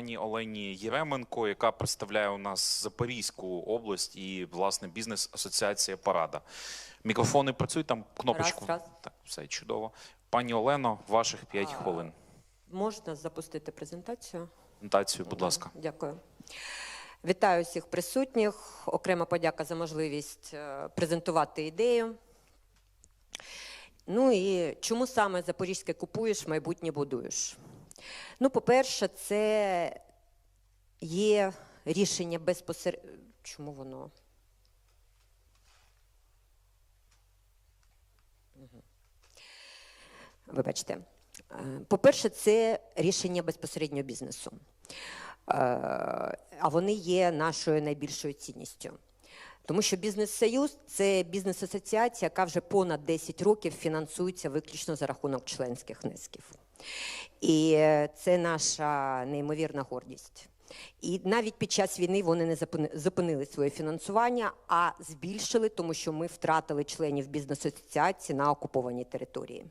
пані Олені Єременко, яка представляє у нас Запорізьку область і власне бізнес-асоціація Парада. Мікрофони працюють там кнопочку. Раз, раз. Так, все чудово. Пані Олено, ваших 5 А, хвилин. Можна запустити презентацію? Презентацію, будь ласка. Дякую. Вітаю всіх присутніх. Окрема подяка за можливість е, презентувати ідею. Ну і чому саме Запорізьке купуєш, майбутнє будуєш? Ну, по-перше, це є рішення безпосередньо. Чому воно? Вибачте. Е, По-перше, це рішення безпосередньо бізнесу. Е, А вони є нашою найбільшою цінністю. Тому що бізнес-союз це бізнес-асоціація, яка вже понад 10 років фінансується виключно за рахунок членських внесків. І е, це наша неймовірна гордість. І навіть під час війни вони не зупинили своє фінансування, а збільшили, тому що ми втратили членів бізнес-асоціації на окупованій території.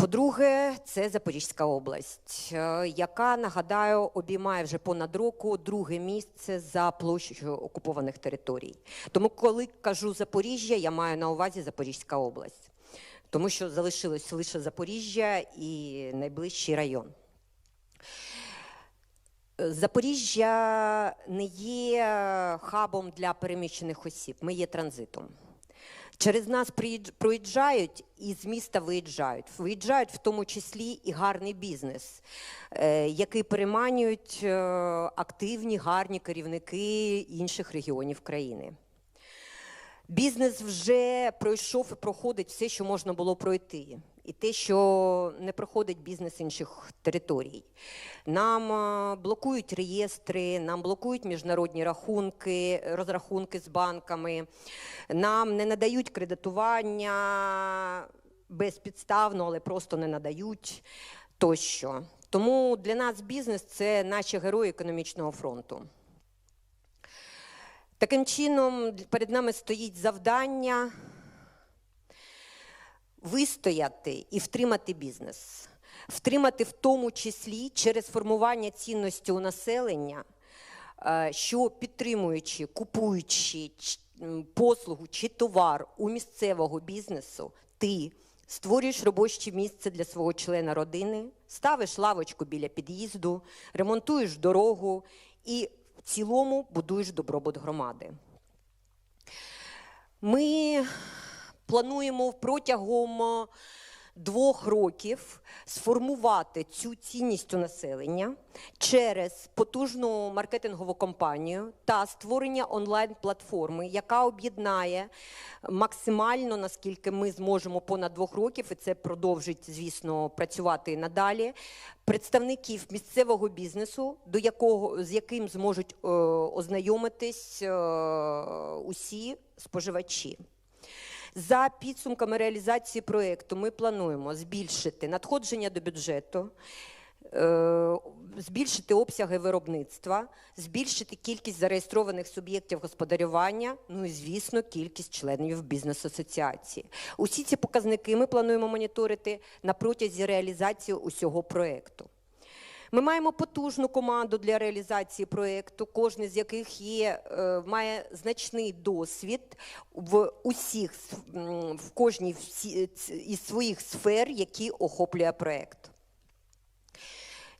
По-друге, це Запорізька область, е, яка, нагадаю, обіймає вже понад року друге місце за площею окупованих територій. Тому, коли кажу Запоріжжя, я маю на увазі Запорізька область, тому що залишилось лише Запоріжжя і найближчий район. Запоріжжя не є хабом для переміщених осіб, ми є транзитом. Через нас проїжджають і з міста виїжджають. Виїжджають в тому числі і гарний бізнес, е, який переманюють е, активні, гарні керівники інших регіонів країни. Бізнес вже пройшов і проходить все, що можна було пройти, і те, що не проходить бізнес інших територій. Нам е, блокують реєстри, нам блокують міжнародні рахунки, розрахунки з банками, нам не надають кредитування безпідставно, але просто не надають тощо. Тому для нас бізнес це наші герої економічного фронту. Таким чином, перед нами стоїть завдання вистояти і втримати бізнес, втримати в тому числі через формування цінності у населення, е, що підтримуючи, купуючи послугу чи товар у місцевого бізнесу, ти створюєш робоче місце для свого члена родини, ставиш лавочку біля під'їзду, ремонтуєш дорогу і цілому будуєш добробут громади. Ми плануємо протягом двох років сформувати цю цінність у населення через потужну маркетингову кампанію та створення онлайн-платформи, яка об'єднає максимально, наскільки ми зможемо понад двох років, і це продовжить, звісно, працювати надалі. Представників місцевого бізнесу, до якого з яким зможуть е, ознайомитись е, усі споживачі. За підсумками реалізації проєкту ми плануємо збільшити надходження до бюджету, е, збільшити обсяги виробництва, збільшити кількість зареєстрованих суб'єктів господарювання, ну і звісно, кількість членів бізнес-асоціації. Усі ці показники ми плануємо моніторити на протязі реалізації усього проєкту. Ми маємо потужну команду для реалізації проєкту, кожен з яких є, е, має значний досвід в усіх в кожній із своїх сфер, які охоплює проєкт.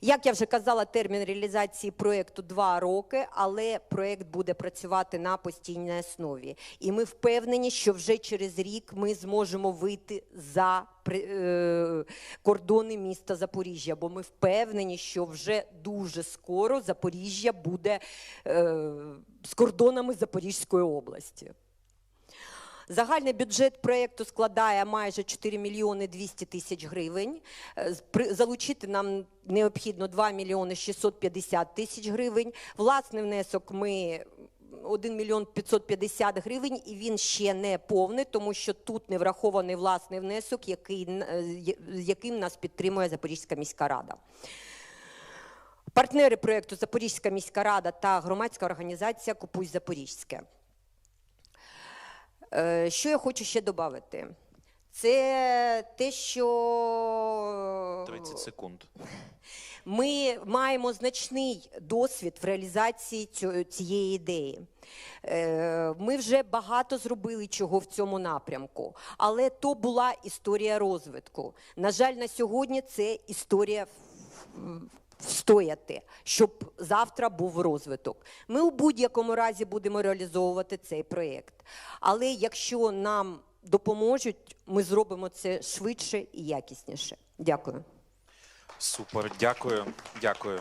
Як я вже казала, термін реалізації проєкту два роки, але проєкт буде працювати на постійній основі. І ми впевнені, що вже через рік ми зможемо вийти за е, кордони міста Запоріжжя, бо ми впевнені, що вже дуже скоро Запоріжжя буде е, з кордонами Запорізької області. Загальний бюджет проєкту складає майже 4 мільйони 200 тисяч гривень. Е, Залучити нам необхідно 2 мільйони 650 тисяч гривень. Власний внесок ми 1 мільйон 550 гривень, і він ще не повний, тому що тут не врахований власний внесок, який, е, яким нас підтримує Запорізька міська рада. Партнери проєкту Запорізька міська рада та громадська організація Купуй Запорізьке. Е, Що я хочу ще додати? Це те, що 30 секунд. ми маємо значний досвід в реалізації цієї ідеї. Е, Ми вже багато зробили чого в цьому напрямку, але то була історія розвитку. На жаль, на сьогодні це історія встояти, щоб завтра був розвиток. Ми у будь-якому разі будемо реалізовувати цей проєкт. Але якщо нам допоможуть, ми зробимо це швидше і якісніше. Дякую. Супер, дякую, дякую.